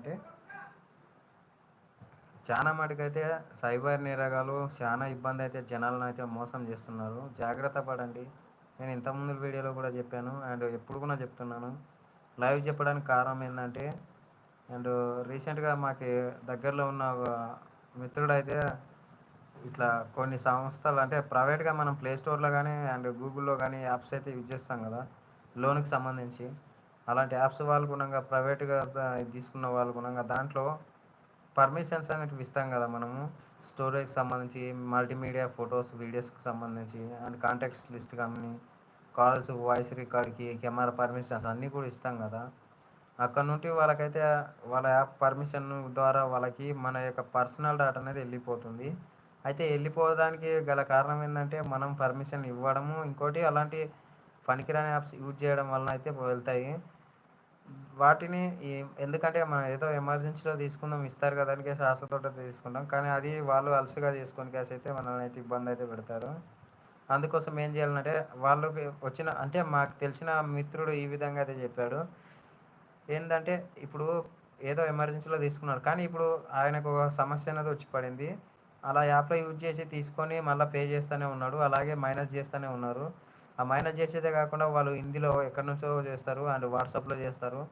ఏంటంటే చాలా మటుకైతే సైబర్ నేరగాలు చాలా ఇబ్బంది అయితే జనాలను అయితే మోసం చేస్తున్నారు. జాగ్రత్త పడండి. నేను ఇంతకుముందు వీడియోలో కూడా చెప్పాను. అండ్ ఎప్పుడు కూడా చెప్తున్నాను. లైవ్ చెప్పడానికి కారణం ఏంటంటే అండ్ రీసెంట్గా మాకు దగ్గరలో ఉన్న ఒక మిత్రుడు అయితే ఇట్లా కొన్ని సంస్థలు అంటే ప్రైవేట్గా మనం ప్లే స్టోర్లో కానీ అండ్ గూగుల్లో కానీ యాప్స్ అయితే యూజ్ చేస్తాం కదా లోన్కి సంబంధించి. అలాంటి యాప్స్ వాళ్ళు గుణంగా ప్రైవేట్గా తీసుకున్న వాళ్ళు గుణంగా దాంట్లో పర్మిషన్స్ అనేటివి ఇస్తాం కదా మనము. స్టోరేజ్ సంబంధించి మల్టీమీడియా ఫొటోస్ వీడియోస్కి సంబంధించి అండ్ కాంటాక్ట్స్ లిస్ట్ కానీ కాల్స్ వాయిస్ రికార్డ్కి కెమెరా పర్మిషన్స్ అన్నీ కూడా ఇస్తాం కదా. అక్కడ నుండి వాళ్ళకైతే వాళ్ళ యాప్ పర్మిషన్ ద్వారా వాళ్ళకి మన యొక్క పర్సనల్ డేటా అనేది వెళ్ళిపోతుంది. అయితే వెళ్ళిపోవడానికి గల కారణం ఏంటంటే మనం పర్మిషన్ ఇవ్వడము. ఇంకోటి అలాంటి పనికిరాని యాప్స్ యూజ్ చేయడం వలన అయితే వెళ్తాయి. వాటిని ఎందుకంటే మనం ఏదో ఎమర్జెన్సీలో తీసుకుందాం ఇస్తారు కదా అని కేసు ఆశతోట తీసుకుంటాం. కానీ అది వాళ్ళు అలసిగా చేసుకొని కేసు అయితే మనల్ని అయితే ఇబ్బంది అయితే పెడతారు. అందుకోసం ఏం చేయాలంటే వాళ్ళకి వచ్చిన అంటే మాకు తెలిసిన మిత్రుడు ఈ విధంగా అయితే చెప్పాడు. ఏంటంటే ఇప్పుడు ఏదో ఎమర్జెన్సీలో తీసుకున్నాడు. కానీ ఇప్పుడు ఆయనకు ఒక సమస్య అనేది వచ్చి పడింది. అలా యాప్లో యూజ్ చేసి తీసుకొని మళ్ళీ పే చేస్తూనే ఉన్నాడు. అలాగే మైనస్ చేస్తూనే ఉన్నారు. ఆ మైనర్ చేసేదే కాకుండా వాళ్ళు హిందీలో ఎక్కడి నుంచో చేస్తారు అండ్ వాట్సాప్లో చేస్తారు.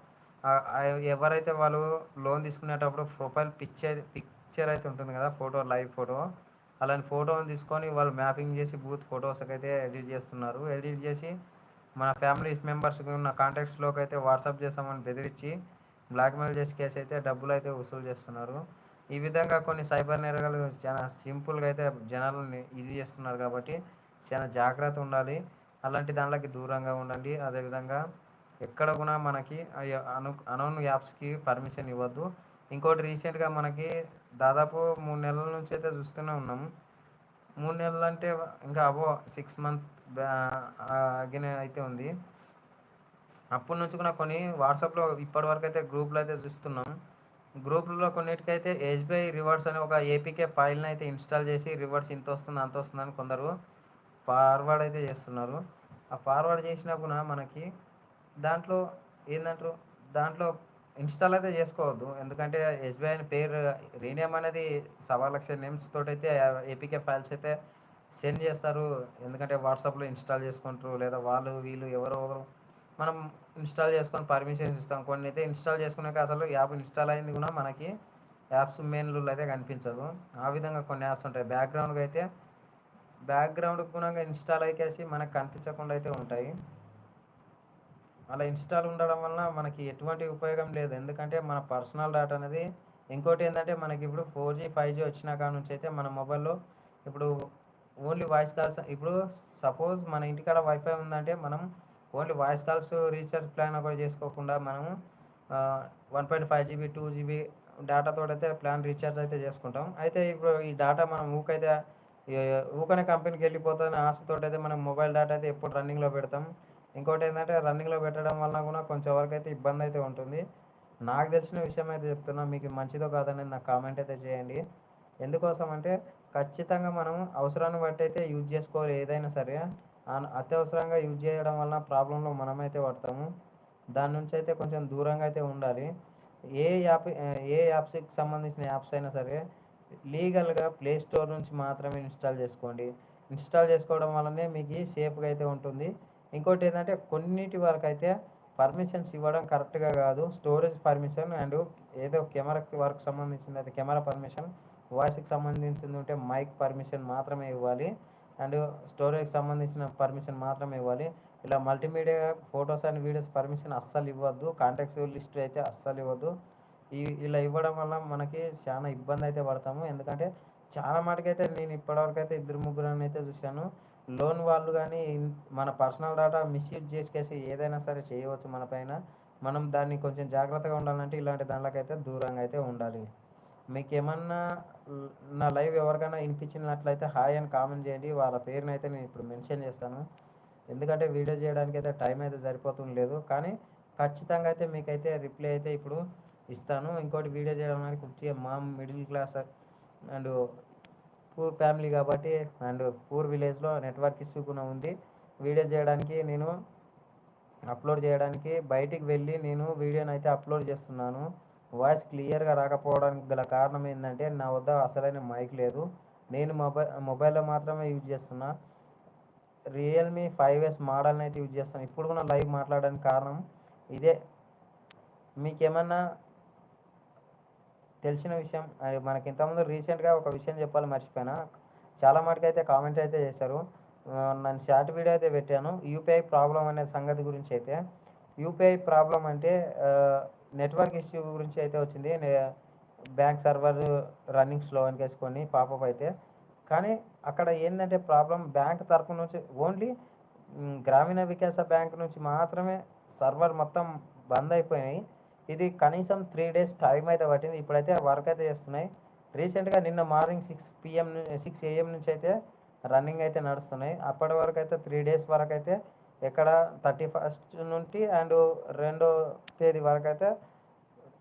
ఎవరైతే వాళ్ళు లోన్ తీసుకునేటప్పుడు ప్రొఫైల్ పిక్చర్ పిక్చర్ అయితే ఉంటుంది కదా ఫోటో లైవ్ ఫోటో అలాంటి ఫోటోని తీసుకొని వాళ్ళు మ్యాపింగ్ చేసి బూత్ ఫొటోస్కి అయితే ఎడిట్ చేస్తున్నారు. ఎడిట్ చేసి మన ఫ్యామిలీ మెంబర్స్కి ఉన్న కాంటాక్ట్స్లోకి అయితే వాట్సాప్ చేస్తామని బెదిరించి బ్లాక్మెయిల్ చేసి కేసు అయితే డబ్బులు అయితే వసూలు చేస్తున్నారు. ఈ విధంగా కొన్ని సైబర్ నేరగాలు చాలా సింపుల్గా అయితే జనాలని ఇది చేస్తున్నారు కాబట్టి చాలా జాగ్రత్త ఉండాలి. అలాంటి దాంట్లోకి దూరంగా ఉండండి. అదేవిధంగా ఎక్కడ కూడా మనకి అను అనౌన్ యాప్స్కి పర్మిషన్ ఇవ్వద్దు. ఇంకోటి రీసెంట్గా మనకి దాదాపు మూడు నెలల నుంచి అయితే చూస్తూనే ఉన్నాము మూడు నెలలు అంటే ఇంకా అబో సిక్స్ మంత్ బ్యాగిన అయితే ఉంది. అప్పటి నుంచి కూడా కొన్ని వాట్సాప్లో ఇప్పటివరకు అయితే గ్రూప్లో అయితే చూస్తున్నాం. గ్రూప్లో కొన్నిటికైతే ఎస్బీఐ రివార్డ్స్ అనే ఒక ఏపీకే ఫైల్ని అయితే ఇన్స్టాల్ చేసి రివార్డ్స్ ఇంత వస్తుంది అంత వస్తుందని కొందరు ఫార్వర్డ్ అయితే చేస్తున్నారు. ఆ ఫార్వర్డ్ చేసినప్పుడు మనకి దాంట్లో ఏంటంటారు దాంట్లో ఇన్స్టాల్ అయితే చేసుకోవద్దు. ఎందుకంటే ఎస్బీఐ పేరు రీనేమ్ అనేది సవా లక్ష నేమ్స్ తోటి అయితే ఏపీకే ఫైల్స్ అయితే సెండ్ చేస్తారు. ఎందుకంటే వాట్సాప్లో ఇన్స్టాల్ చేసుకుంటారు. లేదా వాళ్ళు వీళ్ళు ఎవరో ఒకరు మనం ఇన్స్టాల్ చేసుకొని పర్మిషన్స్ ఇస్తాం. కొన్ని అయితే ఇన్స్టాల్ చేసుకున్నాక అసలు యాప్ ఇన్స్టాల్ అయింది కూడా మనకి యాప్స్ మెయిన్లు అయితే కనిపించదు. ఆ విధంగా కొన్ని యాప్స్ ఉంటాయి. బ్యాక్గ్రౌండ్గా అయితే బ్యాక్గ్రౌండ్ గుణంగా ఇన్స్టాల్ అయ్యేసి మనకు కనిపించకుండా అయితే ఉంటాయి. అలా ఇన్స్టాల్ ఉండడం వలన మనకి ఎటువంటి ఉపయోగం లేదు. ఎందుకంటే మన పర్సనల్ డేటా అనేది ఇంకోటి ఏంటంటే మనకి ఇప్పుడు ఫోర్ జీ ఫైవ్ జీ వచ్చిన కాడ నుంచి అయితే మన మొబైల్లో ఇప్పుడు ఓన్లీ వాయిస్ కాల్స్ ఇప్పుడు సపోజ్ మన ఇంటికాడ వైఫై ఉందంటే మనం only voice calls recharge plan ఒకటి చేసుకోకుండా మనము one point five GB two GB డేటాతో అయితే ప్లాన్ రీఛార్జ్ అయితే చేసుకుంటాం. అయితే ఇప్పుడు ఈ డేటా మనం ఊకైతే ఊకనే కంపెనీకి వెళ్ళిపోతానే ఆశతో అయితే మనం మొబైల్ డేటా అయితే ఎప్పుడు రన్నింగ్లో పెడతాం. ఇంకోటి ఏంటంటే రన్నింగ్లో పెట్టడం వలన కూడా కొంచెం వరకు అయితే ఇబ్బంది అయితే ఉంటుంది. నాకు తెలిసిన విషయం అయితే చెప్తున్నా మీకు మంచిదో కాదనేది నాకు కామెంట్ అయితే చేయండి. ఎందుకోసం అంటే ఖచ్చితంగా మనం అవసరాన్ని బట్టి అయితే యూజ్ చేసుకోవాలి ఏదైనా సరే. అత్యవసరంగా యూజ్ చేయడం వలన ప్రాబ్లంలో మనమైతే పడతాము. దాని నుంచి అయితే కొంచెం దూరంగా అయితే ఉండాలి. ఏ యాప్ ఏ యాప్స్కి సంబంధించిన యాప్స్ అయినా సరే లీగల్గా ప్లే స్టోర్ నుంచి మాత్రమే ఇన్స్టాల్ చేసుకోండి. ఇన్స్టాల్ చేసుకోవడం వల్లనే మీకు సేఫ్గా అయితే ఉంటుంది. ఇంకోటి ఏంటంటే కొన్నిటి వరకు అయితే పర్మిషన్స్ ఇవ్వడం కరెక్ట్గా కాదు. స్టోరేజ్ పర్మిషన్ అండ్ ఏదో కెమెరా వర్క్ సంబంధించింది అయితే కెమెరా పర్మిషన్ వాయిస్కి సంబంధించింది ఉంటే మైక్ పర్మిషన్ మాత్రమే ఇవ్వాలి. అండ్ స్టోరేజ్కి సంబంధించిన పర్మిషన్ మాత్రమే ఇవ్వాలి. ఇలా multimedia photos and videos permission అస్సలు ఇవ్వద్దు. కాంటాక్ట్స్ లిస్ట్ అయితే అస్సలు ఇవ్వద్దు. ఇలా ఇవ్వడం వల్ల మనకి చాలా ఇబ్బంది అయితే పడతాము. ఎందుకంటే చాలా మటుకైతే నేను ఇప్పటివరకు అయితే ఇద్దరు ముగ్గురు అయితే చూశాను. లోన్ వాళ్ళు కానీ మన పర్సనల్ డేటా మిస్యూజ్ చేసేసి ఏదైనా సరే చేయవచ్చు మన పైన. మనం దాన్ని కొంచెం జాగ్రత్తగా ఉండాలంటే ఇలాంటి దాంట్లోకైతే దూరంగా అయితే ఉండాలి. మీకు ఏమన్నా నా లైవ్ ఎవరికైనా వినిపించినట్లయితే హాయ్ అని కామెంట్ చేయండి. వాళ్ళ పేరుని అయితే నేను ఇప్పుడు మెన్షన్ చేస్తాను. ఎందుకంటే వీడియో చేయడానికి అయితే టైం అయితే సరిపోతుంది లేదు కానీ ఖచ్చితంగా అయితే మీకైతే రిప్లై అయితే ఇప్పుడు ఇస్తాను. ఇంకోటి వీడియో చేయడానికి కొద్దిగా మా middle class and poor family కాబట్టి అండ్ పూర్ విలేజ్లో నెట్వర్క్ ఇష్యూ కూడా ఉంది. వీడియో చేయడానికి నేను అప్లోడ్ చేయడానికి బయటికి వెళ్ళి నేను వీడియోని అయితే అప్లోడ్ చేస్తున్నాను. వాయిస్ క్లియర్గా రాకపోవడానికి గల కారణం ఏంటంటే నా వద్ద అసలైన మైక్ లేదు. నేను మొబైల్ మొబైల్లో మాత్రమే యూజ్ చేస్తున్నా. రియల్మీ ఫైవ్ ఎస్ మోడల్ని అయితే యూజ్ చేస్తాను ఇప్పుడు కూడా లైవ్ మాట్లాడడానికి కారణం ఇదే. మీకేమన్నా తెలిసిన విషయం. అది మనకి ఇంతకుముందు రీసెంట్గా ఒక విషయం చెప్పాలి మర్చిపోయినా? చాలా మటుకైతే అయితే కామెంట్ అయితే చేశారు. నన్ను షార్ట్ వీడియో అయితే పెట్టాను. యూపీఐ ప్రాబ్లం అనే సంగతి గురించి అయితే. యూపీఐ ప్రాబ్లం అంటే నెట్వర్క్ ఇష్యూ గురించి అయితే వచ్చింది. బ్యాంక్ సర్వర్ రన్నింగ్ స్లో అని వేసుకొని పాపప్ అయితే. కానీ అక్కడ ఏంటంటే ప్రాబ్లం బ్యాంక్ తరపు నుంచి ఓన్లీ గ్రామీణ వికాస బ్యాంక్ నుంచి మాత్రమే సర్వర్ మొత్తం బంద్ అయిపోయినాయి. ఇది కనీసం త్రీ డేస్ టైం అయితే పట్టింది. ఇప్పుడైతే వర్క్ అయితే చేస్తున్నాయి. రీసెంట్గా నిన్న morning six PM six AM నుంచి అయితే రన్నింగ్ అయితే నడుస్తున్నాయి. అప్పటి వరకు అయితే త్రీ డేస్ వరకు అయితే ఎక్కడ థర్టీ ఫస్ట్ నుండి అండ్ రెండో తేదీ వరకు అయితే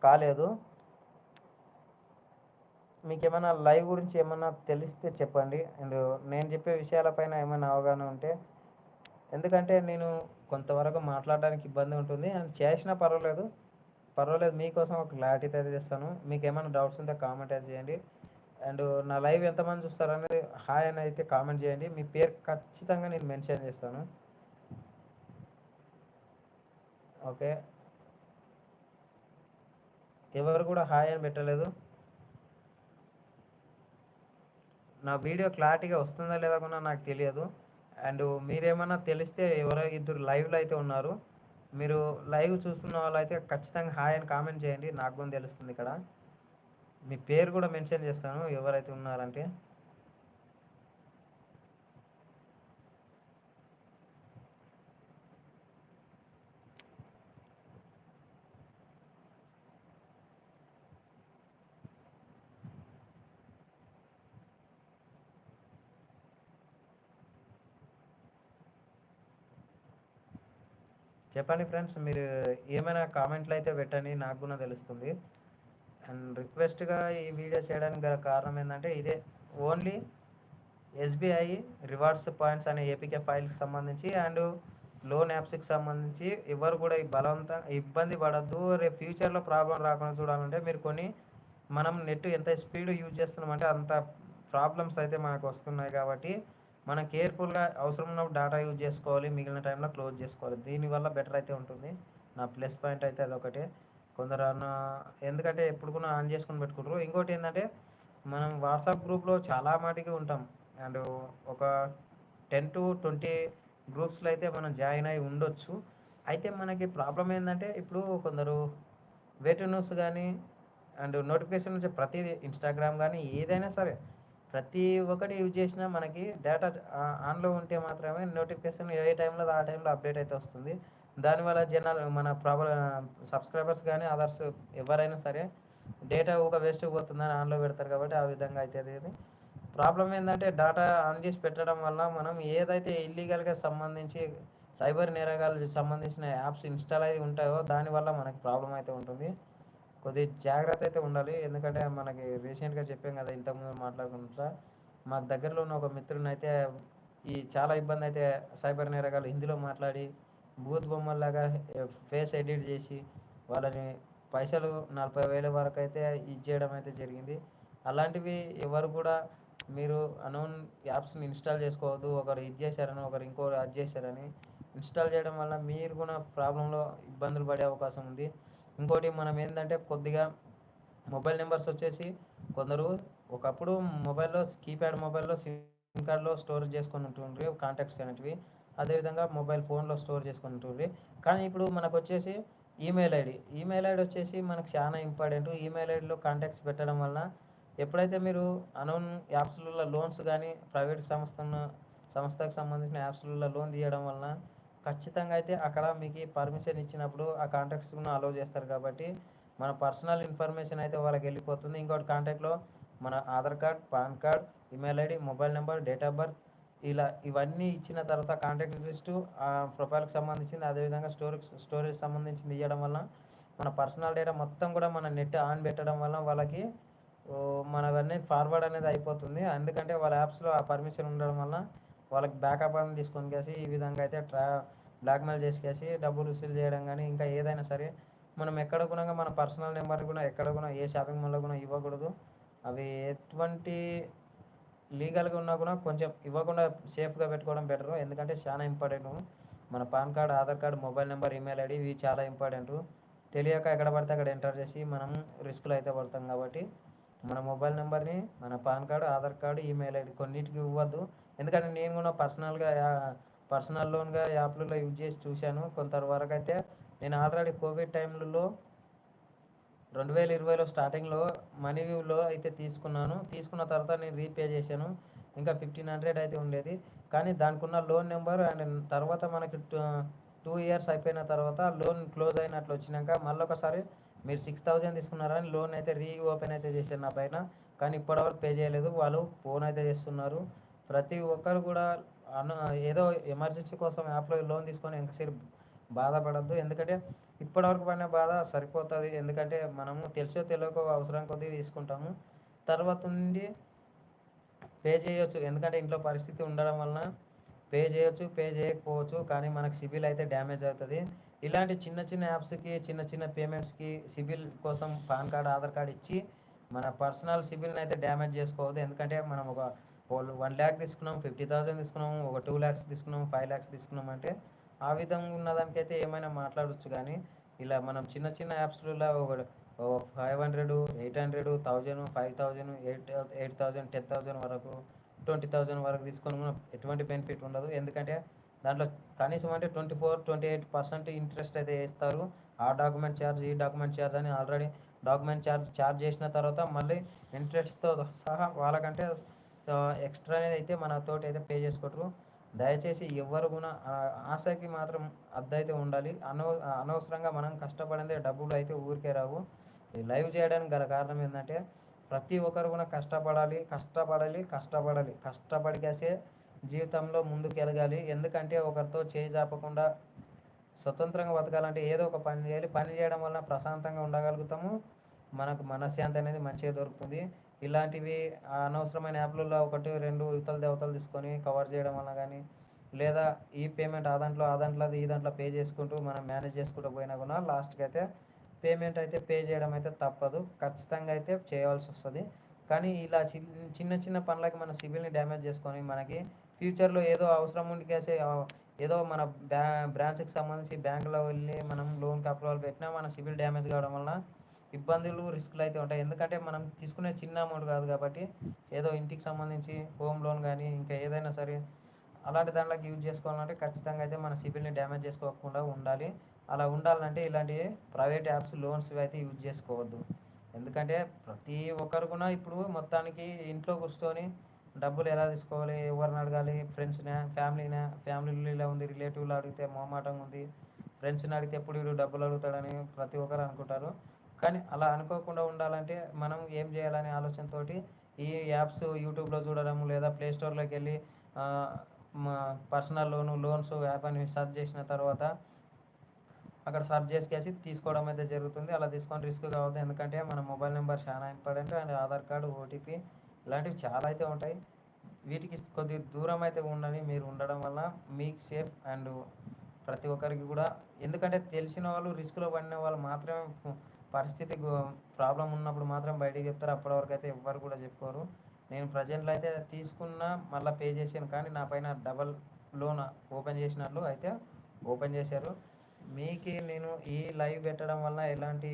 కాలేదు. మీకు ఏమైనా లైవ్ గురించి ఏమైనా తెలిస్తే చెప్పండి. అండ్ నేను చెప్పే విషయాలపైన ఏమైనా అవగాహన ఉంటే ఎందుకంటే నేను కొంతవరకు మాట్లాడడానికి ఇబ్బంది ఉంటుంది. అండ్ చేసినా పర్వాలేదు. పర్వాలేదు మీకోసం ఒక క్లారిటీ అయితే చేస్తాను మీకు ఏమైనా డౌట్స్ ఉంటే కామెంట్ అయితే చేయండి. అండ్ నా లైవ్ ఎంతమంది చూస్తారనేది హాయ్ అని అయితే కామెంట్ చేయండి. మీ పేరు ఖచ్చితంగా నేను మెన్షన్ చేస్తాను. ఓకే. ఎవరు కూడా హాయ్ అని పెట్టలేదు. నా వీడియో క్లారిటీగా వస్తుందా లేదా కూడా నాకు తెలియదు. అండ్ మీరేమన్నా తెలిస్తే ఎవరో ఇద్దరు లైవ్లో అయితే ఉన్నారు. మీరు లైవ్ చూస్తున్న వాళ్ళు అయితే ఖచ్చితంగా హాయ్ అని కామెంట్ చేయండి. నాకు కూడా తెలుస్తుంది ఇక్కడ. మీ పేరు కూడా మెన్షన్ చేస్తాను. ఎవరైతే ఉన్నారంటే. చెప్పండి ఫ్రెండ్స్ మీరు ఏమైనా కామెంట్లు అయితే పెట్టండి నాకు కూడా తెలుస్తుంది. అండ్ రిక్వెస్ట్గా ఈ వీడియో చేయడానికి గల కారణం ఏంటంటే ఇదే ఓన్లీ ఎస్బీఐ రివార్డ్స్ పాయింట్స్ అనే ఏపీకే ఫైల్కి సంబంధించి అండ్ లోన్ యాప్స్కి సంబంధించి ఎవరు కూడా ఈ బలవంత ఇబ్బంది పడద్దు. రేపు ఫ్యూచర్లో ప్రాబ్లం రాకుండా చూడాలంటే మీరు కొన్ని మనం నెట్ ఎంత స్పీడ్ యూజ్ చేస్తున్నామంటే అంత ప్రాబ్లమ్స్ అయితే మనకు వస్తున్నాయి కాబట్టి మనం కేర్ఫుల్గా అవసరం ఉన్నప్పుడు డేటా యూజ్ చేసుకోవాలి మిగిలిన టైంలో క్లోజ్ చేసుకోవాలి. దీనివల్ల బెటర్ అయితే ఉంటుంది. నా ప్లస్ పాయింట్ అయితే అదొకటే. కొందరు ఎందుకంటే ఎప్పుడు కూడా ఆన్ చేసుకొని పెట్టుకుంటారు. ఇంకోటి ఏంటంటే మనం వాట్సాప్ గ్రూప్లో చాలా మాటికి ఉంటాం. అండ్ ఒక టెన్ టు ట్వంటీ గ్రూప్స్లో అయితే మనం జాయిన్ అయి ఉండొచ్చు. అయితే మనకి ప్రాబ్లం ఏంటంటే ఇప్పుడు కొందరు వేటు న్యూస్ కానీ అండ్ నోటిఫికేషన్ నుంచి ప్రతిదీ ఇన్స్టాగ్రామ్ కానీ ఏదైనా సరే ప్రతి ఒక్కటి యూజ్ చేసినా మనకి డేటా ఆన్లో ఉంటే మాత్రమే నోటిఫికేషన్ ఏ టైంలో ఆ టైంలో అప్డేట్ అయితే వస్తుంది. దానివల్ల జనాలు మన ప్రాబ్లం సబ్స్క్రైబర్స్ కానీ అదర్స్ ఎవరైనా సరే డేటా ఒక వేస్ట్ పోతుందని ఆన్లో పెడతారు కాబట్టి ఆ విధంగా అయితే అది ప్రాబ్లం ఏంటంటే డేటా ఆన్ చేసి పెట్టడం వల్ల మనం ఏదైతే ఇల్లీగల్గా సంబంధించి సైబర్ నేరగాలకు సంబంధించిన యాప్స్ ఇన్స్టాల్ అయి ఉంటాయో దానివల్ల మనకి ప్రాబ్లం అయితే ఉంటుంది. కొద్ది జాగ్రత్త అయితే ఉండాలి. ఎందుకంటే మనకి రీసెంట్గా చెప్పాం కదా ఇంతకుముందు మాట్లాడుకుంటా మాకు దగ్గరలో ఉన్న ఒక మిత్రుని అయితే ఈ చాలా ఇబ్బంది అయితే సైబర్ నేరగాలు హిందీలో మాట్లాడి బూత్ బొమ్మల్లాగా ఫేస్ ఎడిట్ చేసి వాళ్ళని పైసలు నలభై వేల వరకు అయితే ఇచ్చేయడం అయితే జరిగింది. అలాంటివి ఎవరు కూడా మీరు అనౌన్ యాప్స్ని ఇన్స్టాల్ చేసుకోవద్దు. ఒకరు ఇది చేశారని ఒకరు ఇంకోరు అది చేశారని ఇన్స్టాల్ చేయడం వల్ల మీరు కూడా ప్రాబ్లంలో ఇబ్బందులు పడే అవకాశం ఉంది. ఇంకోటి మనం ఏంటంటే కొద్దిగా మొబైల్ నెంబర్స్ వచ్చేసి కొందరు ఒకప్పుడు మొబైల్లో కీప్యాడ్ మొబైల్లో సిమ్ కార్డ్లో స్టోర్ చేసుకొని ఉంటుండ్రి కాంటాక్ట్స్ అనేటివి అదేవిధంగా మొబైల్ ఫోన్లో స్టోర్ చేసుకొని ఉంటుంది కానీ ఇప్పుడు మనకు వచ్చేసి ఈమెయిల్ ఐడి. ఈమెయిల్ ఐడి వచ్చేసి మనకు చాలా ఇంపార్టెంట్. ఈమెయిల్ ఐడిలో కాంటాక్ట్స్ పెట్టడం వలన ఎప్పుడైతే మీరు అనౌన్ యాప్స్లలో లోన్స్ కానీ ప్రైవేట్ సంస్థ సంస్థకు సంబంధించిన యాప్స్లలో లోన్ తీయడం వలన ఖచ్చితంగా అయితే అక్కడ మీకు పర్మిషన్ ఇచ్చినప్పుడు ఆ కాంటాక్ట్స్ను అలో చేస్తారు కాబట్టి మన పర్సనల్ ఇన్ఫర్మేషన్ అయితే వాళ్ళకి వెళ్ళిపోతుంది. ఇంకోటి కాంటాక్ట్లో మన Aadhaar card PAN card email ID mobile number date of birth ఇలా ఇవన్నీ ఇచ్చిన తర్వాత కాంటాక్ట్ లిస్టు ఆ ప్రొఫైల్కి సంబంధించింది అదేవిధంగా స్టోరేజ్ స్టోరేజ్ సంబంధించింది ఇవ్వడం వల్ల మన పర్సనల్ డేటా మొత్తం కూడా మన నెట్ ఆన్ పెట్టడం వల్ల వాళ్ళకి మనవన్నీ ఫార్వర్డ్ అనేది అయిపోతుంది. ఎందుకంటే వాళ్ళ యాప్స్లో ఆ పర్మిషన్ ఉండడం వల్ల వాళ్ళకి బ్యాకప్ అని తీసుకొని కేసి ఈ విధంగా అయితే ట్రా బ్లాక్మెయిల్ చేసేసి డబ్బులు వసూలు చేయడం కానీ ఇంకా ఏదైనా సరే మనం ఎక్కడ కూడా మన పర్సనల్ నెంబర్ కూడా ఎక్కడ కూడా ఏ షాపింగ్ మాల్లో కూడా ఇవ్వకూడదు. అవి ఎటువంటి లీగల్గా ఉన్నా కూడా కొంచెం ఇవ్వకుండా సేఫ్గా పెట్టుకోవడం బెటరు ఎందుకంటే చాలా ఇంపార్టెంట్ మన PAN card Aadhaar card mobile number email ID ఇవి చాలా ఇంపార్టెంట్ తెలియక ఎక్కడ పడితే అక్కడ ఎంటర్ చేసి మనం రిస్కులు అయితే పడతాం కాబట్టి మన మొబైల్ నెంబర్ని మన PAN card Aadhaar card email ID కొన్నిటికి ఇవ్వద్దు. ఎందుకంటే నేను కూడా పర్సనల్గా పర్సనల్ లోన్గా యాప్లలో యూజ్ చేసి చూశాను. కొంత వరకు అయితే నేను ఆల్రెడీ కోవిడ్ టైంలలో రెండు వేల ఇరవైలో స్టార్టింగ్లో మనీ వ్యూలో అయితే తీసుకున్నాను. తీసుకున్న తర్వాత నేను రీపే చేశాను. ఇంకా ఫిఫ్టీన్ హండ్రెడ్ అయితే ఉండేది. కానీ దానికి ఉన్న లోన్ నెంబర్ అండ్ తర్వాత మనకి టూ ఇయర్స్ అయిపోయిన తర్వాత లోన్ క్లోజ్ అయినట్లు వచ్చినాక మళ్ళీ ఒకసారి మీరు సిక్స్ థౌజండ్ తీసుకున్నారని లోన్ అయితే రీ ఓపెన్ అయితే చేశారు నా పైన. కానీ ఇప్పటివరకు పే చేయలేదు. వాళ్ళు ఫోన్ అయితే చేస్తున్నారు. ప్రతి ఒక్కరు కూడా అను ఏదో ఎమర్జెన్సీ కోసం యాప్లో లోన్ తీసుకొని ఎంతసేపు బాధపడద్దు. ఎందుకంటే ఇప్పటివరకు పడిన బాధ సరిపోతుంది. ఎందుకంటే మనము తెలిసో తెలియక అవసరం కొద్దీ తీసుకుంటాము. తర్వాత నుండి పే చేయొచ్చు. ఎందుకంటే ఇంట్లో పరిస్థితి ఉండడం వలన పే చేయొచ్చు పే చేయకపోవచ్చు. కానీ మనకు సిబిల్ అయితే డ్యామేజ్ అవుతుంది. ఇలాంటి చిన్న చిన్న యాప్స్కి చిన్న చిన్న పేమెంట్స్కి సిబిల్ కోసం పాన్ కార్డ్ ఆధార్ కార్డ్ ఇచ్చి మన పర్సనల్ సిబిల్ని అయితే డ్యామేజ్ చేసుకోవద్దు. ఎందుకంటే మనం ఒక వన్ ల్యాక్ తీసుకున్నాం ఫిఫ్టీ థౌసండ్ తీసుకున్నాం ఒక టూ ల్యాక్స్ తీసుకున్నాం ఫైవ్ ల్యాక్స్ తీసుకున్నాం అంటే ఆ విధంగా ఉన్నదానికైతే ఏమైనా మాట్లాడవచ్చు కానీ ఇలా మనం చిన్న చిన్న యాప్స్లలో ఒక five hundred eight hundred thousand five thousand eight eight thousand ten thousand వరకు ట్వంటీ థౌజండ్ వరకు తీసుకొని ఎటువంటి బెనిఫిట్ ఉండదు. ఎందుకంటే దాంట్లో కనీసం అంటే twenty four twenty eight percent interest అయితే వేస్తారు. ఆ డాక్యుమెంట్ ఛార్జ్ ఈ డాక్యుమెంట్ ఛార్జ్ అని ఆల్రెడీ డాక్యుమెంట్ ఛార్జ్ ఛార్జ్ చేసిన తర్వాత మళ్ళీ ఇంట్రెస్ట్తో సహా వాళ్ళకంటే ఎక్స్ట్రా అనేది అయితే మన తోటి అయితే పే చేసుకోరు దయచేసి ఎవరు కూడా ఆశకి మాత్రం అద్దయితే ఉండాలి. అనవ అనవసరంగా మనం కష్టపడిందే డబ్బులు అయితే ఊరికే రావు. లైవ్ చేయడానికి గల కారణం ఏంటంటే ప్రతి ఒక్కరు కూడా కష్టపడాలి కష్టపడాలి కష్టపడాలి. కష్టపడికేసే జీవితంలో ముందుకు ఎదగాలి. ఎందుకంటే ఒకరితో చేయి జాపకుండా స్వతంత్రంగా బతకాలంటే ఏదో ఒక పని చేయాలి. పని చేయడం వలన ప్రశాంతంగా ఉండగలుగుతాము. మనకు మనశ్శాంతి అనేది మంచిగా దొరుకుతుంది. ఇలాంటివి అనవసరమైన యాప్లలో ఒకటి రెండు ఇతల దేవతలు తీసుకొని కవర్ చేయడం వల్ల కానీ లేదా ఈ పేమెంట్ ఆ దాంట్లో ఆ దాంట్లో ఈ దాంట్లో పే చేసుకుంటూ మనం మేనేజ్ చేసుకుంటూ పోయినా కూడా లాస్ట్కి అయితే పేమెంట్ అయితే పే చేయడం అయితే తప్పదు. ఖచ్చితంగా అయితే చేయవలసి వస్తుంది. కానీ ఇలా చిన్న చిన్న పనులకి మన సిబిల్ని డ్యామేజ్ చేసుకొని మనకి ఫ్యూచర్లో ఏదో అవసరం ఉండికేసే ఏదో మన బ్యా బ్రాంచ్కి సంబంధించి బ్యాంకులో వెళ్ళి మనం లోన్కి అప్రూవల్ పెట్టినా మన సిబిల్ డ్యామేజ్ కావడం వలన ఇబ్బందులు రిస్క్లు అయితే ఉంటాయి. ఎందుకంటే మనం తీసుకునే చిన్న అమౌంట్ కాదు కాబట్టి ఏదో ఇంటికి సంబంధించి హోమ్ లోన్ కానీ ఇంకా ఏదైనా సరే అలాంటి దాంట్లోకి యూజ్ చేసుకోవాలంటే ఖచ్చితంగా అయితే మన సిబిల్ని డ్యామేజ్ చేసుకోకుండా ఉండాలి. అలా ఉండాలంటే ఇలాంటి ప్రైవేట్ యాప్స్ లోన్స్ అయితే యూజ్ చేసుకోవద్దు. ఎందుకంటే ప్రతి ఒక్కరు కూడా ఇప్పుడు మొత్తానికి ఇంట్లో కూర్చొని డబ్బులు ఎలా తీసుకోవాలి ఎవరిని అడగాలి ఫ్రెండ్స్నా ఫ్యామిలీనా ఫ్యామిలీలో ఇలా ఉంది రిలేటివ్లు అడిగితే మొహమాటంగా ఉంది ఫ్రెండ్స్ని అడిగితే ఎప్పుడు వీడు డబ్బులు అడుగుతాడని ప్రతి ఒక్కరు అనుకుంటారు. కానీ అలా అనుకోకుండా ఉండాలంటే మనం ఏం చేయాలనే ఆలోచనతో ఈ యాప్స్ యూట్యూబ్లో చూడడం లేదా ప్లే స్టోర్లోకి వెళ్ళి పర్సనల్ లోను లోన్స్ యాప్ అని సర్చ్ చేసిన తర్వాత అక్కడ సర్చ్ చేసి తీసుకోవడం అయితే జరుగుతుంది. అలా తీసుకొని రిస్క్ కావద్దు. ఎందుకంటే మన మొబైల్ నెంబర్ చాలా important and Aadhaar card OTP ఇలాంటివి చాలా అయితే ఉంటాయి. వీటికి కొద్ది దూరం అయితే ఉండని మీరు ఉండడం వల్ల మీకు సేఫ్ అండ్ ప్రతి ఒక్కరికి కూడా. ఎందుకంటే తెలిసిన వాళ్ళు రిస్క్లో పడిన వాళ్ళు మాత్రమే పరిస్థితి ప్రాబ్లం ఉన్నప్పుడు మాత్రం బయటకు చెప్తారు. అప్పటి వరకు అయితే ఎవ్వరు కూడా చెప్పుకోరు. నేను ప్రజెంట్లో అయితే తీసుకున్న మళ్ళీ పే చేశాను. కానీ నా పైన డబల్ లోన్ ఓపెన్ చేసినట్లు అయితే ఓపెన్ చేశారు. మీకు నేను ఈ లైవ్ పెట్టడం వల్ల ఎలాంటి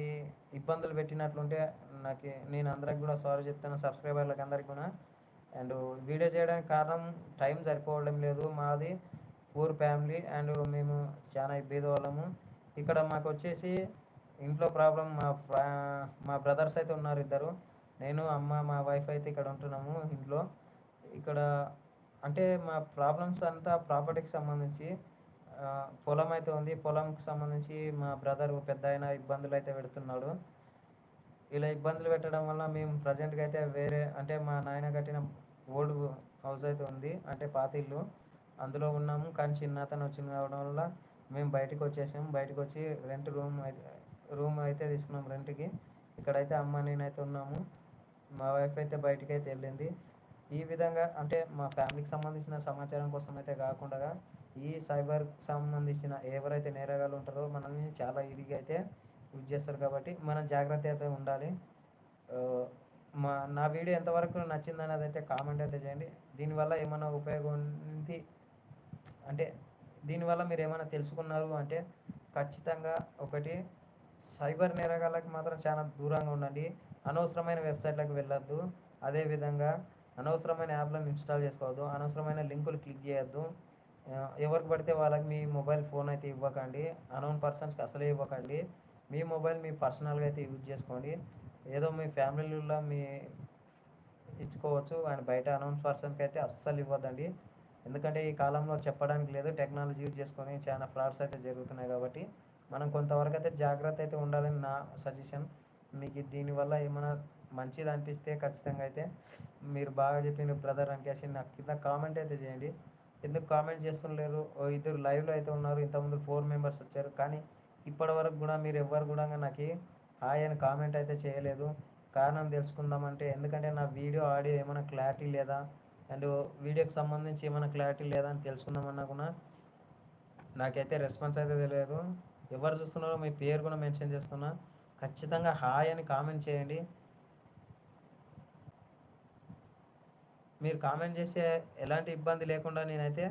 ఇబ్బందులు పెట్టినట్లుంటే నాకు నేను అందరికి కూడా సారీ చెప్తాను. సబ్స్క్రైబర్లకు అందరికి కూడా. అండ్ వీడియో చేయడానికి కారణం టైం సరిపోవడం లేదు. మాది పూర్ ఫ్యామిలీ అండ్ మేము చాలా ఇబ్బంది వాళ్ళము ఇక్కడ మాకు వచ్చేసి ఇంట్లో ప్రాబ్లం మా మా బ్రదర్స్ అయితే ఉన్నారు ఇద్దరు. నేను అమ్మ మా వైఫ్ అయితే ఇక్కడ ఉంటున్నాము ఇంట్లో. ఇక్కడ అంటే మా ప్రాబ్లమ్స్ అంతా ప్రాపర్టీకి సంబంధించి పొలం అయితే ఉంది. పొలంకి సంబంధించి మా బ్రదర్ పెద్ద అయిన ఇబ్బందులు అయితే పెడుతున్నాడు. ఇలా ఇబ్బందులు పెట్టడం వల్ల మేము ప్రజెంట్గా అయితే వేరే అంటే మా నాయన కట్టిన ఓల్డ్ హౌస్ అయితే ఉంది. అంటే పాత ఇల్లు అందులో ఉన్నాము. కానీ చిన్న అతను వచ్చింది కావడం వల్ల మేము బయటకు వచ్చేసాము. బయటకు వచ్చి రెంట్ రూమ్ అయితే రూమ్ అయితే తీసుకున్నాం రెంట్కి. ఇక్కడైతే అమ్మ నేనైతే ఉన్నాము. మా వైఫ్ అయితే బయటికి అయితే వెళ్ళింది. ఈ విధంగా అంటే మా ఫ్యామిలీకి సంబంధించిన సమాచారం కోసం అయితే కాకుండా ఈ సైబర్కి సంబంధించిన ఎవరైతే నేరగాళ్ళు ఉంటారో మనల్ని చాలా ఇదిగా అయితే యూజ్ చేస్తారు కాబట్టి మనం జాగ్రత్త అయితే ఉండాలి. మా నా వీడియో ఎంతవరకు నచ్చిందని అయితే కామెంట్ అయితే చేయండి. దీనివల్ల ఏమైనా ఉపయోగం ఉంది? అంటే దీనివల్ల మీరు ఏమైనా తెలుసుకున్నారు అంటే ఖచ్చితంగా ఒకటి సైబర్ నేరగాళ్ళకి మాత్రం చాలా దూరంగా ఉండండి. అనవసరమైన వెబ్సైట్లకు వెళ్ళొద్దు. అదేవిధంగా అనవసరమైన యాప్లను ఇన్స్టాల్ చేసుకోవద్దు. అనవసరమైన లింకులు క్లిక్ చేయొద్దు. ఎవరికి పడితే వాళ్ళకి మీ మొబైల్ ఫోన్ అయితే ఇవ్వకండి. అనౌన్ పర్సన్స్కి అసలే ఇవ్వకండి. మీ మొబైల్ మీ పర్సనల్గా అయితే యూజ్ చేసుకోండి. ఏదో మీ ఫ్యామిలీలో మీ ఇచ్చుకోవచ్చు అండ్ బయట అనౌన్స్ పర్సన్కి అయితే అస్సలు ఇవ్వద్దండి. ఎందుకంటే ఈ కాలంలో చెప్పడానికి లేదు. టెక్నాలజీ యూజ్ చేసుకొని చాలా ఫ్రాడ్స్ అయితే జరుగుతున్నాయి కాబట్టి మనం కొంతవరకు అయితే జాగ్రత్త అయితే ఉండాలని నా సజెషన్ మీకు దీనివల్ల ఏమైనా మంచిది అనిపిస్తే ఖచ్చితంగా అయితే మీరు బాగా చెప్పిన బ్రదర్ అనికేసి నాకు కింద కామెంట్ అయితే చేయండి. ఎందుకు కామెంట్ చేస్తుండలేరు ఇద్దరు లైవ్లో అయితే ఉన్నారు. ఇంతకుముందు ఫోర్ మెంబర్స్ వచ్చారు. కానీ ఇప్పటి వరకు కూడా మీరు ఎవ్వరు కూడా నాకు హాయ్ అని కామెంట్ అయితే చేయలేదు. కారణం తెలుసుకుందామంటే ఎందుకంటే నా వీడియో ఆడియో ఏమైనా క్లారిటీ లేదా? అండ్ వీడియోకి సంబంధించి ఏమైనా క్లారిటీ లేదా అని తెలుసుకుందామన్నా కూడా నాకైతే రెస్పాన్స్ అయితే తెలియదు. ఎవరు చూస్తున్నారో మీ పేరు కూడా మెన్షన్ చేస్తున్నా. ఖచ్చితంగా హాయ్ అని కామెంట్ చేయండి. మీరు కామెంట్ చేసే ఎలాంటి ఇబ్బంది లేకుండా నేనైతే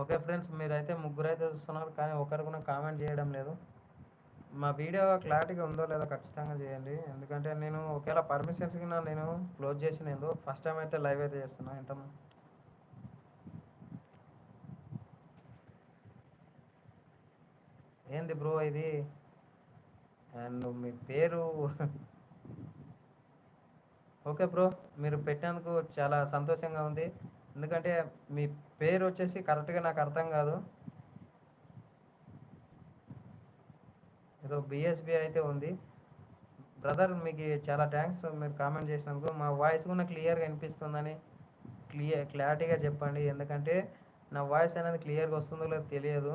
ఓకే ఫ్రెండ్స్ మీరైతే ముగ్గురు అయితే చూస్తున్నారు కానీ ఒకరు కూడా కామెంట్ చేయడం లేదు. మా వీడియో క్లారిటీగా ఉందో లేదో ఖచ్చితంగా చేయండి. ఎందుకంటే నేను ఒకవేళ పర్మిషన్స్ కింద నేను క్లోజ్ చేసిన ఫస్ట్ టైం అయితే లైవ్ అయితే చేస్తున్నా. ఇంత ఏంది బ్రో ఇది? అండ్ మీ పేరు? ఓకే బ్రో మీరు పెట్టినందుకు చాలా సంతోషంగా ఉంది. ఎందుకంటే మీ పేరు వచ్చేసి కరెక్ట్గా నాకు అర్థం కాదు. ఏదో బిఎస్బి అయితే ఉంది. బ్రదర్ మీకు చాలా థ్యాంక్స్ మీరు కామెంట్ చేసినందుకు మా వాయిస్ కూడా క్లియర్గా వినిపిస్తుందని క్లియర్ క్లారిటీగా చెప్పండి. ఎందుకంటే నా వాయిస్ అనేది క్లియర్గా వస్తుందో లేదో తెలియదు.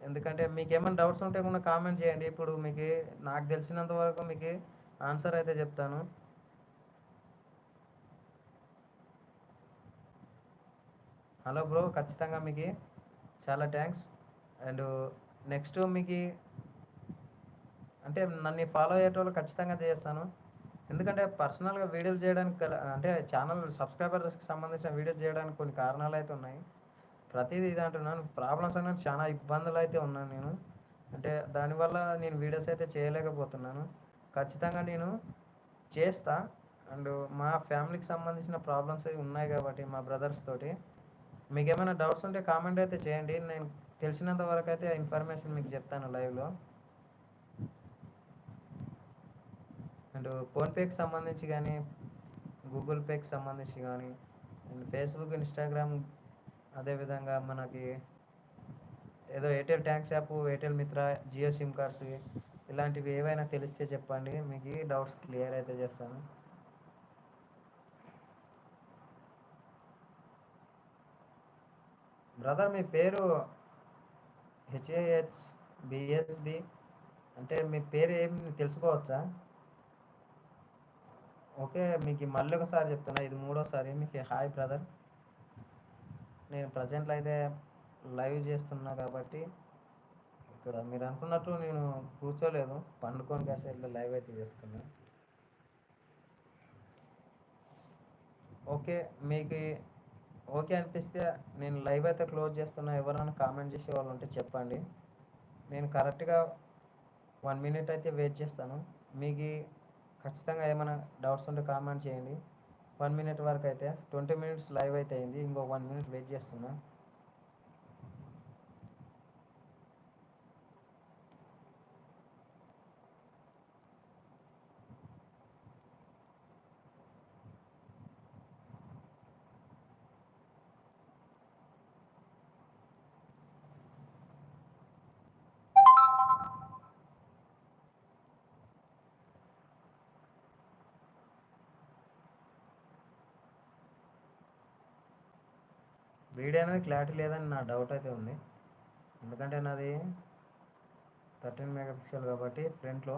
ఎందుకంటే మీకు ఏమైనా డౌట్స్ ఉంటే కూడా కామెంట్ చేయండి. ఇప్పుడు మీకు నాకు తెలిసినంత వరకు మీకు ఆన్సర్ అయితే చెప్తాను. హలో బ్రో ఖచ్చితంగా మీకు చాలా థ్యాంక్స్. అండ్ నెక్స్ట్ మీకు అంటే నన్ను ఫాలో అయ్యేటోళ్ళు ఖచ్చితంగా చేస్తాను. ఎందుకంటే పర్సనల్గా వీడియోలు చేయడానికి అంటే ఛానల్ సబ్స్క్రైబర్స్కి సంబంధించిన వీడియోస్ చేయడానికి కొన్ని కారణాలు అయితే ఉన్నాయి. ప్రతిదీ ఇది అంటున్నాను. ప్రాబ్లమ్స్ అనేది చాలా ఇబ్బందులు అయితే ఉన్నాను నేను. అంటే దానివల్ల నేను వీడియోస్ అయితే చేయలేకపోతున్నాను. ఖచ్చితంగా నేను చేస్తా. అండ్ మా ఫ్యామిలీకి సంబంధించిన ప్రాబ్లమ్స్ అయితే ఉన్నాయి కాబట్టి మా బ్రదర్స్ తోటి. మీకు ఏమైనా డౌట్స్ ఉంటే కామెంట్ అయితే చేయండి. నేను తెలిసినంత వరకు అయితే ఇన్ఫర్మేషన్ మీకు చెప్తాను లైవ్లో. అండ్ ఫోన్పేకి సంబంధించి కానీ గూగుల్ పేకి సంబంధించి కానీ అండ్ ఫేస్బుక్ ఇన్స్టాగ్రామ్ అదేవిధంగా మనకి ఏదో Airtel thanks app Airtel Mitra Jio SIM cards ఇలాంటివి ఏవైనా తెలిస్తే చెప్పండి. మీకు డౌట్స్ క్లియర్ అయితే చేస్తాను. బ్రదర్ మీ పేరు హెచ్ఏహెచ్ బిఎస్బి అంటే మీ పేరు ఏమి తెలుసుకోవచ్చా? ఓకే మీకు మళ్ళీ ఒకసారి చెప్తున్నా ఇది మూడోసారి. మీకు హాయ్ బ్రదర్. నేను ప్రజెంట్లో అయితే లైవ్ చేస్తున్నా కాబట్టి ఇక్కడ మీరు అనుకున్నట్టు నేను కూర్చోలేదు. పండుకొని కాసేపు లైవ్ అయితే చేస్తున్నా. ఓకే మీకు ఓకే అనిపిస్తే నేను లైవ్ అయితే క్లోజ్ చేస్తున్నా. ఎవరైనా కామెంట్ చేసే వాళ్ళు ఉంటే చెప్పండి. నేను కరెక్ట్గా వన్ మినిట్ అయితే వెయిట్ చేస్తాను. మీకు ఖచ్చితంగా ఏమైనా డౌట్స్ ఉంటే కామెంట్ చేయండి. వన్ మినిట్ వరకు అయితే ట్వంటీ మినిట్స్ లైవ్ అయితే అయింది. ఇంకో వన్ మినిట్ వెయిట్ చేస్తున్నా. వీడియో అనేది క్లారిటీ లేదని నా డౌట్ అయితే ఉంది. ఎందుకంటే నాది థర్టీన్ మెగా పిక్సెల్ కాబట్టి ఫ్రంట్లో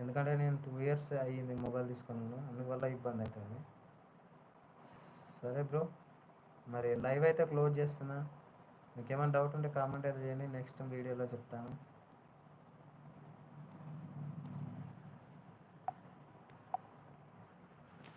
ఎందుకంటే నేను టూ ఇయర్స్ అయ్యింది మొబైల్ తీసుకున్నాను. అందువల్ల ఇబ్బంది అవుతుంది. సరే బ్రో మరి లైవ్ అయితే క్లోజ్ చేస్తున్నా. మీకేమైనా డౌట్ ఉంటే కామెంట్ అయితే చేయండి. నెక్స్ట్ వీడియోలో చెప్తాను.